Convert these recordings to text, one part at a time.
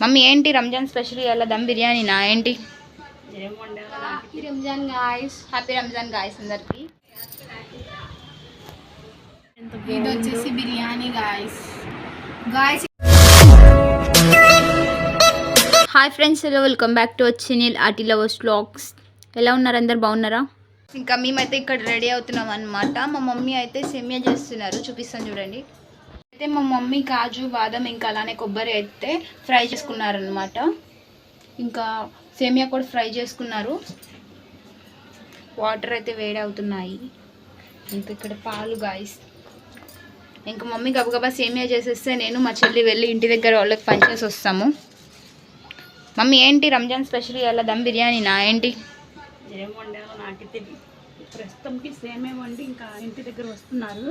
Mummy ఏంటి Ramzan special ఇవాళ దమ్ బిర్యానీనా? ఏంటి? Happy Ramzan guys. Happy Ramzan guys అందరికి. ఇది వచ్చేసి biryani guys. Guys hi friends hello welcome back to వచ్చి నీల్ ఆర్టీ లవర్స్ వ్లాగ్స్ ఎలా ఉన్నారు అందరు? బాగున్నారా? ఇంకా మేమైతే ఇక్కడ రెడీ అవుతున్నాం అనమాట మా మమ్మీ అయితే సేమియా చేస్తున్నారు. చూపిస్తాను చూడండి. అయితే మా మమ్మీ కాజు బాదం ఇంకా అలానే కొబ్బరి అయితే ఫ్రై చేసుకున్నారనమాట ఇంకా సేమియా కూడా ఫ్రై చేసుకున్నారు. వాటర్ అయితే వేడి అవుతున్నాయి ఇంకా ఇక్కడ పాలు గాయస్ ఇంకా మమ్మీ గబగబా సేమియా చేసేస్తే నేను మా చెల్లి వెళ్ళి ఇంటి దగ్గర వాళ్ళకి పనిచేసి వస్తాము. మమ్మీ ఏంటి రంజాన్ స్పెషల్? ఇవాళ దమ్ బిర్యానీనా? ఏంటి? ఏం వండాలో నాకు తెలియదు ప్రస్తుతంకి సేమే వండి ఇంకా ఇంటి దగ్గర వస్తున్నారు.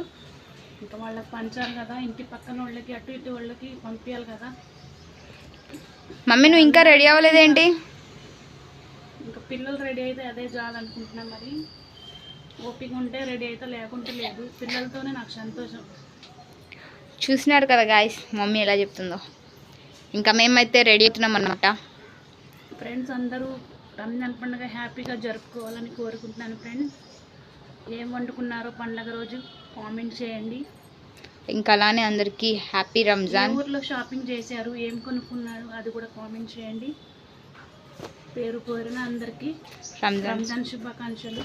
ఇంకా వాళ్ళకి పంచాలి కదా ఇంటి పక్కన వాళ్ళకి అటు ఇటు వాళ్ళకి పంపించాలి కదా. మమ్మీ నువ్వు ఇంకా రెడీ అవ్వలేదేంటి? ఇంకా పిల్లలు రెడీ అయితే అదే చాలనుకుంటున్నా మరి. ఓపిక ఉంటే రెడీ అయితే లేకుంటే లేదు. పిల్లలతోనే నాకు సంతోషం. చూసినారు కదా గాయస్ మమ్మీ ఎలా చెప్తుందో. ఇంకా మేమైతే రెడీ అవుతున్నాం అనమాట ఫ్రెండ్స్ అందరూ రంజాన్ పండుగ హ్యాపీగా జరుపుకోవాలని కోరుకుంటున్నాను ఫ్రెండ్స్ ఏం వండుకున్నారో పండగ రోజు? కామెంట్ చేయండి. ఇంకా అలానే అందరికీ హ్యాపీ రంజాన్. ఊర్లో షాపింగ్ చేశారు? ఏం కొనుక్కున్నారు? అది కూడా కామెంట్ చేయండి. పేరు పేరున అందరికీ రంజాన్. రంజాన్ శుభాకాంక్షలు.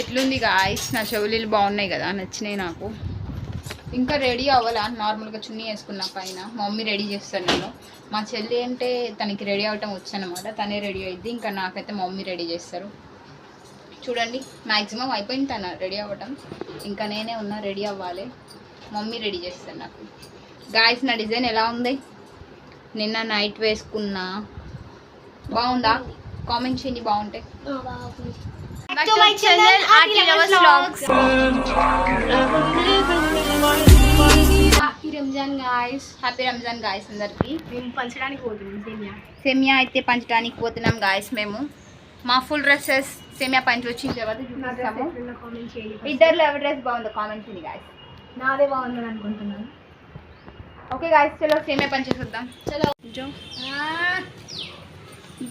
ఎట్లుంది గాయస్ నా చెవులీలు బాగున్నాయి కదా? నచ్చినాయి నాకు. ఇంకా రెడీ అవ్వాలా? నార్మల్గా చున్నీ వేసుకున్నా పైన. మమ్మీ రెడీ చేస్తాను నేను మా చెల్లి అంటే తనకి రెడీ అవ్వటం వచ్చనమాట తనే రెడీ అయింది. ఇంకా నాకైతే మమ్మీ రెడీ చేస్తారు. చూడండి మ్యాక్సిమం అయిపోయింది తన రెడీ అవ్వటం. ఇంకా నేనే ఉన్నా రెడీ అవ్వాలి. మమ్మీ రెడీ చేస్తాను నాకు. గాయస్ నా డిజైన్ ఎలా ఉంది? నిన్న నైట్ వేసుకున్నా. బాగుందా? కామెంట్ చేయండి బాగుంటే. Happy Ramzan guys happy Ramzan guys అందరికి. మేము పంచడానికి పోతున్నాం సేమియా. సేమియా అయితే పంచడానికి పోతున్నాం గాయస్ మేము. మా ఫుల్ డ్రెస్సెస్ సేమియా పంచి వచ్చిన తర్వాత చూపిస్తాము కామెంట్ చేయండి ఇద్దరు ఎవరి డ్రెస్ బాగుందో కామెంట్ చేయండి గాయస్ నాదే బాగుందని అనుకుంటున్నాను ఓకే గాయస్ చలో సేమియా పంచేసి వద్దాం చలో జో Ah.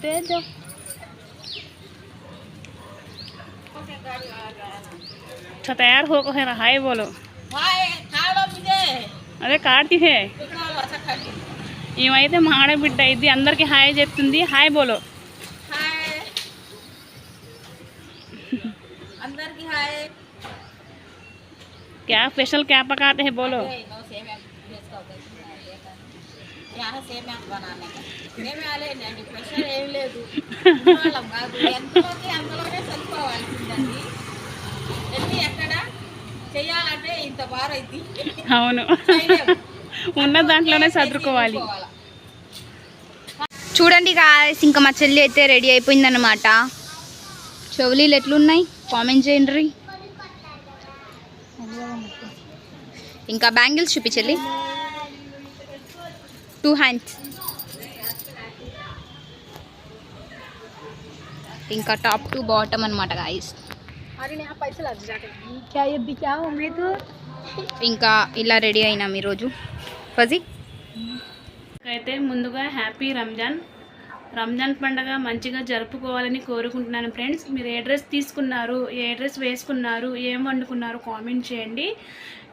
దే జో अच्छा तैयार हो है ना हाय बोलो అదే కార్తీకే ఏమైతే మా ఆడబిడ్డ ఇది అందరికి హాయ్ చెప్తుంది హాయ్ బోలో అందరికి హాయ్ क्या स्पेशल क्या पकाते हैं बोलो చెయ్యాలంటే ఇంత బార్ అయితే అవును ఉన్న దాంట్లోనే చదువుకోవాలి చూడండి గాయస్ ఇంకా మా చెల్లి అయితే రెడీ అయిపోయిందనమాట చెవులీలు ఎట్లున్నాయి కామెంట్ చేయండి ఇంకా బ్యాంగిల్స్ చూపించండి. టూ హ్యాండ్స్ ఇంకా టాప్ టు బాటమ్ అనమాట గాయస్ ఇంకా ఇలా రెడీ అయినాం ఈరోజు. ఫజీ. అయితే ముందుగా హ్యాపీ రంజాన్. రంజాన్ పండగ మంచిగా జరుపుకోవాలని కోరుకుంటున్నాను ఫ్రెండ్స్. మీరు ఏ డ్రెస్ తీసుకున్నారు ఏ డ్రెస్ వేసుకున్నారు ఏం వండుకున్నారు కామెంట్ చేయండి.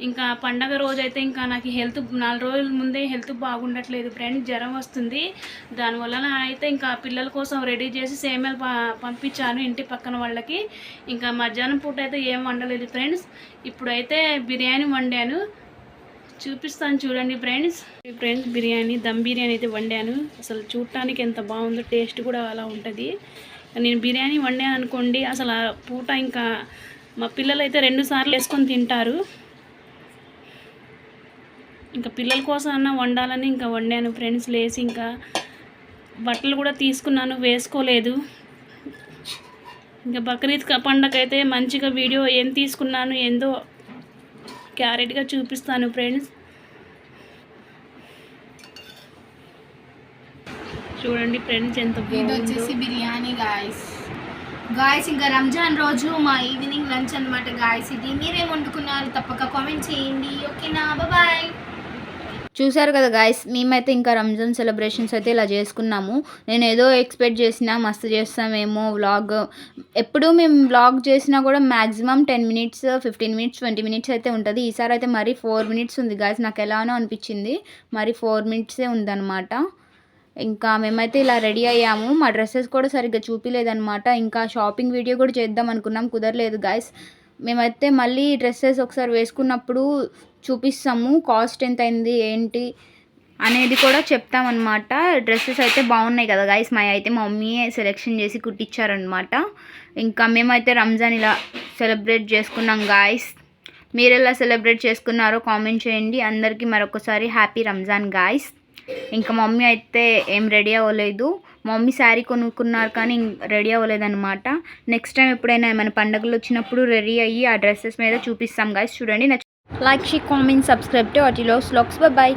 ఇంకా పండగ రోజు అయితే ఇంకా నాకు హెల్త్ నాలుగు రోజుల ముందే హెల్త్ బాగుండట్లేదు ఫ్రెండ్స్ జ్వరం వస్తుంది. దానివల్ల అయితే ఇంకా పిల్లల కోసం రెడీ చేసి సేమియాలు ప- పంపించాను ఇంటి పక్కన వాళ్ళకి. ఇంకా మధ్యాహ్నం పూట అయితే ఏం వండలేదు ఫ్రెండ్స్. ఇప్పుడైతే బిర్యానీ వండాను. చూపిస్తాను చూడండి ఫ్రెండ్స్. ఫ్రెండ్స్ బిర్యానీ దమ్ బిర్యానీ అయితే వండాను. అసలు చూడటానికి ఎంత బాగుందో టేస్ట్ కూడా అలా ఉంటుంది. నేను బిర్యానీ వండాను అనుకోండి అసలు ఆ పూట ఇంకా మా పిల్లలు అయితే రెండు సార్లు వేసుకొని తింటారు. ఇంకా పిల్లల కోసం అన్న వండాలని ఇంకా వండాను ఫ్రెండ్స్ లేసి ఇంకా బట్టలు కూడా తీసుకున్నాను వేసుకోలేదు. ఇంకా బక్రీద్ పండగ అయితే మంచిగా వీడియో ఏం తీసుకున్నాను ఏందో క్యారెట్గా చూపిస్తాను ఫ్రెండ్స్. చూడండి ఫ్రెండ్స్ ఎంత ఇది వచ్చేసి బిర్యానీ గాయస్ గాయస్ ఇంకా రంజాన్ రోజు మా ఈవినింగ్ లంచ్ అన్నమాట గాయస్ ఇది మీరేం వండుకున్నారు తప్పక కామెంట్ చేయండి. ఓకేనా బాయ్ చూసారు కదా గాయస్ మేమైతే ఇంకా రంజాన్ సెలబ్రేషన్స్ అయితే ఇలా చేసుకున్నాము. నేను ఏదో ఎక్స్పెక్ట్ చేసినా మస్తు చేస్తామేమో వ్లాగ్ ఎప్పుడు మేము వ్లాగ్ చేసినా కూడా maximum ten minutes fifteen minutes twenty minutes అయితే ఉంటుంది. ఈసారి అయితే మరీ ఫోర్ మినిట్స్ ఉంది గాయస్ నాకు ఎలానో అనిపించింది. మరి ఫోర్ మినిట్సే ఉందన్నమాట. ఇంకా మేమైతే ఇలా రెడీ అయ్యాము. మా డ్రెస్సెస్ కూడా సరిగ్గా చూపించలేదన్నమాట ఇంకా షాపింగ్ వీడియో కూడా చేద్దాం అనుకున్నాం. కుదరలేదు గాయస్ మేమైతే మళ్ళీ డ్రెస్సెస్ ఒకసారి వేసుకున్నప్పుడు చూపిస్తాము కాస్ట్ ఎంత అయింది ఏంటి అనేది కూడా చెప్తామన్నమాట. డ్రెస్సెస్ అయితే బాగున్నాయి కదా గాయస్ మా అయితే మా మమ్మీ సెలెక్షన్ చేసి కుట్టించారనమాట ఇంకా మేమైతే రంజాన్ ఇలా సెలబ్రేట్ చేసుకున్నాం గాయస్ మీరు ఎలా సెలబ్రేట్ చేసుకున్నారో కామెంట్ చేయండి. అందరికీ మరొకసారి హ్యాపీ రంజాన్ గాయస్ ఇంకా మమ్మీ అయితే ఏం రెడీ అవ్వలేదు. మమ్మీ శారీ కొనుక్కున్నారు కానీ రెడీ అవ్వలేదన్నమాట. నెక్స్ట్ టైం ఎప్పుడైనా ఏమైనా పండుగలు వచ్చినప్పుడు రెడీ అయ్యి ఆ డ్రెస్సెస్ మీద చూపిస్తాం గాయస్ చూడండి like share comment subscribe to అటిలో స్లాక్స్ బాయ్